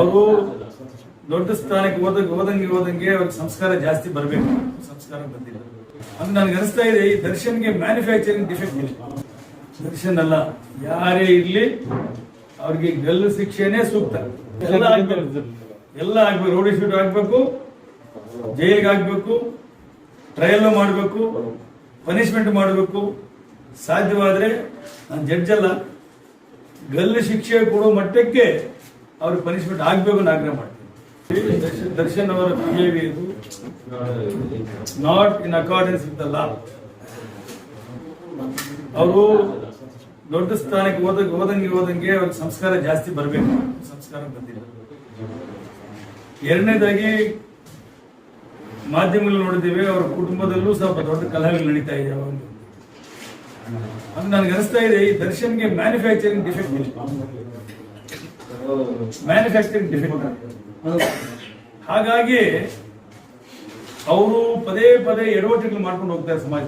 ಅವರು ದೊಡ್ಡ ಸ್ಥಾನಕ್ಕೆ ಹೋದಂಗೆ ಹೋದಂಗೆ ಹೋದಂಗೆ ಅವ್ರಿಗೆ ಸಂಸ್ಕಾರ ಜಾಸ್ತಿ ಬರಬೇಕು. ಸಂಸ್ಕಾರ ಬಂದಿಲ್ಲ. ಅದು ನನಗೆ ಅನಿಸ್ತಾ ಇದೆ, ಈ ದರ್ಶನ್ಗೆ ಮ್ಯಾನುಫ್ಯಾಕ್ಚರಿಂಗ್ ಡಿಫೆಕ್ಟ್ ಇದೆ ದರ್ಶನ್ ಅಲ್ಲ, ಯಾರೇ ಇರ್ಲಿ ಅವ್ರಿಗೆ ಗಲ್ಲು ಶಿಕ್ಷೆನೇ ಸೂಕ್ತ. ಎಲ್ಲ ಆಗ್ಬೇಕು. ಎಲ್ಲ ಆಗ್ಬೇಕು. ರೋಡಿ ಶೂಟ್ ಆಗ್ಬೇಕು. ಜೈಲಿಗೆ ಆಗ್ಬೇಕು. ಟ್ರಯಲ್ ಮಾಡಬೇಕು. ಪನಿಷ್ಮೆಂಟ್ ಮಾಡಬೇಕು. ಸಾಧ್ಯವಾದರೆ ನಾನು ಜಡ್ಜ್ ಅಲ್ಲ. ಗಲ್ಲು ಶಿಕ್ಷೆ ಕೊಡೋ ಮಟ್ಟಕ್ಕೆ ಅವ್ರಿಗೆ ಪನಿಷ್ಮೆಂಟ್ ಆಗ್ಬೇಕು ಅಂತ ಆಗ್ರಹ ಮಾಡ್ತೀನಿ. ದರ್ಶನ್- ಅವರ behaviour not in accordance with the law ಅವರು ದೊಡ್ಡ ಸ್ಥಾನಕ್ಕೆ ಹೋದ ಹೋದಂಗೆ ಹೋದಂಗೆ ಅವ್ರಿಗೆ ಸಂಸ್ಕಾರ ಜಾಸ್ತಿ ಬರಬೇಕು. ಸಂಸ್ಕಾರ ಬಂದಿಲ್ಲ. ಎರಡನೇದಾಗಿ ಮಾಧ್ಯಮಗಳು ನೋಡಿದ್ದೇವೆ, ಅವರ ಕುಟುಂಬದಲ್ಲೂ ಸ್ವಲ್ಪ ದೊಡ್ಡ ಕಲಹಗಳು ನಡೀತಾ ಇದೆ ಅದು ನನಗೆ ಅನಿಸ್ತಾ ಇದೆ, ಈ ದರ್ಶನ್ಗೆ ಮ್ಯಾನುಫ್ಯಾಕ್ಚರಿಂಗ್ ಡಿಫೆಕ್ಟ್ ಮ್ಯಾನುಫ್ಯಾಕ್ಚರಿಂಗ್ ಡಿಫೆಕ್ಟ್ ಹಾಗಾಗಿ ಅವರು ಪದೇ ಪದೇ ಎಡವಟ್ಟುಗಳು ಮಾಡ್ಕೊಂಡು ಹೋಗ್ತಾರೆ ಸಮಾಜ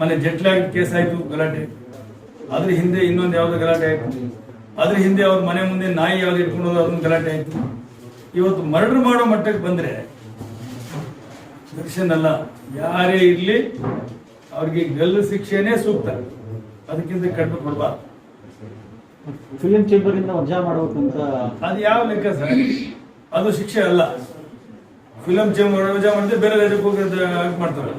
ಮನೆ ಜಟ್ಲಾಗಿ ಕೇಸ್ ಆಯ್ತು ಗಲಾಟೆ. ಅದ್ರ ಹಿಂದೆ ಇನ್ನೊಂದು ಯಾವ್ದು ಗಲಾಟೆ ಆಯ್ತು. ಅದ್ರ ಹಿಂದೆ ಅವ್ರ ಮನೆ ಮುಂದೆ ನಾಯಿ ಯಾವ್ದು ಇಟ್ಕೊಂಡು ಅದೊಂದು ಗಲಾಟೆ ಆಯ್ತು. ಇವತ್ತು ಮರ್ಡರ್ ಮಾಡೋ ಮಟ್ಟಕ್ಕೆ ಬಂದ್ರೆ ದರ್ಶನ್ ಅಲ್ಲ, ಯಾರೇ ಇರ್ಲಿ ಅವ್ರಿಗೆ ಗಲ್ಲು ಶಿಕ್ಷೆನೇ ಸೂಕ್ತ. ಅದಕ್ಕಿಂತ ಕಡಿಮೆ ಕೊಡಬಾರ್ದು. ಫಿಲಿಂ ಚೇಂಬರ್ ಇಂದ ವಜಾ ಮಾಡಬೇಕಂತ? ಅದು ಯಾವ ಲೆಕ್ಕ ಸರ್? ಅದು ಶಿಕ್ಷೆ ಅಲ್ಲ. ಫಿಲಂ ಚೇಂಬರ್ ವಜಾ ಮಾಡಿದ್ರೆ ಬೇರೆ ರಾಜ್ಯಕ್ಕೆ ಹೋಗಿ ಮಾಡ್ತಾರೆ.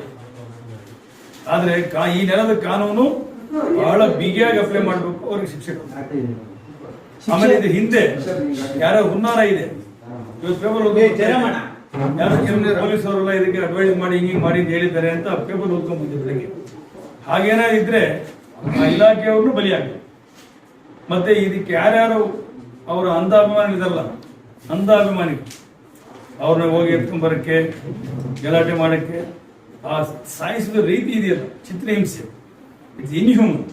ಆದ್ರೆ ಕಾ- ಈ ನೆಲದ ಕಾನೂನು ಬಹಳ ಬಿಗಿಯಾಗಿ ಅಪ್ಲೈ ಮಾಡಬೇಕು ಅವ್ರಿಗೆ ಶಿಕ್ಷೆ ಕೊಡ್ಬೇಕು. ಆಮೇಲೆ ಇದು ಹಿಂದೆ ಯಾರೋ ಹುನ್ನಾರ ಇದೆ. ಇವತ್ತು ಪೇಪರ್ ಯಾರೋ ಕೆಲವು ಪೊಲೀಸ್ ಅವರೆಲ್ಲ ಇದಕ್ಕೆ ಅಡ್ವೈಸ್ ಮಾಡಿ ಹಿಂಗ್ ಮಾಡಿ ಅಂತ ಹೇಳಿದ್ದಾರೆ ಅಂತ ಪೇಪರ್ ಓದ್ಕೊಂಡ್ ಬಂದಿದ್ದಂಗೆ ಹಾಗೇನಾದ್ರು ಇದ್ರೆ ಆ ಇಲಾಖೆಯವ್ರನ್ನು ಬಲಿಯಾಗಬೇಕು. ಮತ್ತೆ ಇದಕ್ಕೆ ಯಾರ್ಯಾರು ಅವರ ಅಂಧಾಭಿಮಾನಿಗಳಲ್ಲ ಅಂಧಾಭಿಮಾನಿ. ಅವ್ರನ್ನ ಹೋಗಿ ಎತ್ಕೊಂಡ್ ಬರಕ್ಕೆ ಗಲಾಟೆ ಮಾಡಕ್ಕೆ, ಆ ಸಾಯಿಸಿದ ರೀತಿ ಇದೆಯಲ್ಲ, ಚಿತ್ರಹಿಂಸೆ. ಇಟ್ಸ್ ಇನ್ಹ್ಯೂಮನ್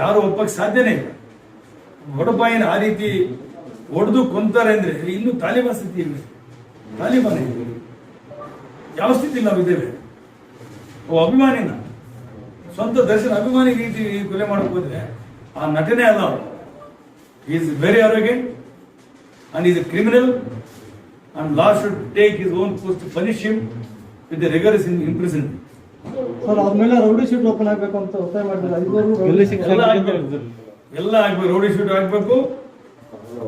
ಯಾರು ಒಪ್ಪಕ್ಕೆ ಸಾಧ್ಯನೇ ಇಲ್ಲ. ಒಡಬಾಯಿನ ಆ ರೀತಿ ಹೊಡೆದು ಕೊಂತಾರೆ ಅಂದ್ರೆ ಇನ್ನು ತಾಲಿಬಾನ್ ಸ್ಥಿತಿ ಇಲ್ಲ ತಾಲಿಬಾನ್. ಯಾವ ಸ್ಥಿತಿ ನಾವಿದ್ದೇವೆ ಅಭಿಮಾನಿನ. ಸ್ವಂತ ದರ್ಶನ ಅಭಿಮಾನಿ ರೀತಿ ಕೊಲೆ ಮಾಡಕ್ ಹೋದ್ರೆ ಆ ನಟನೆ ಅಲ್ಲ is very arrogant and is a criminal and law should take is own post to punish him with rigorous in imprison sir ಆದ್ಮೇಲೆ ರೌಡಿ ಶೀಟ್ ಓಪನ್ ಆಗಬೇಕು ಅಂತ ಒತ್ತಾಯ ಮಾಡಿದ್ರೆ ಎಲ್ಲ ಆಗ್ಬೇಕು. ರೌಡಿ ಆಗ್ಬೇಕು. ರೋಡಿ ಶೂಟ್ ಆಗ್ಬೇಕು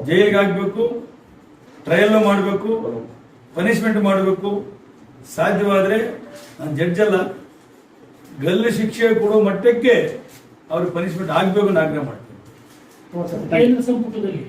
ಜೈಲಿಗೆ ಆಗ್ಬೇಕು ಟ್ರಯಲ್ ಮಾಡಬೇಕು. ಪನಿಷ್ಮೆಂಟ್ ಮಾಡಬೇಕು. ಸಾಧ್ಯವಾದ್ರೆ ನಾನು ಜಡ್ಜ್ ಅಲ್ಲ. ಗಲ್ಲು ಶಿಕ್ಷೆ ಕೊಡೋ ಮಟ್ಟಕ್ಕೆ ಅವ್ರಿಗೆ ಪನಿಷ್ಮೆಂಟ್ ಆಗಬೇಕು ಅಂತ ಆಗ್ರಹ ಕೇಂದ್ರ ಸಂಪುಟದಲ್ಲಿ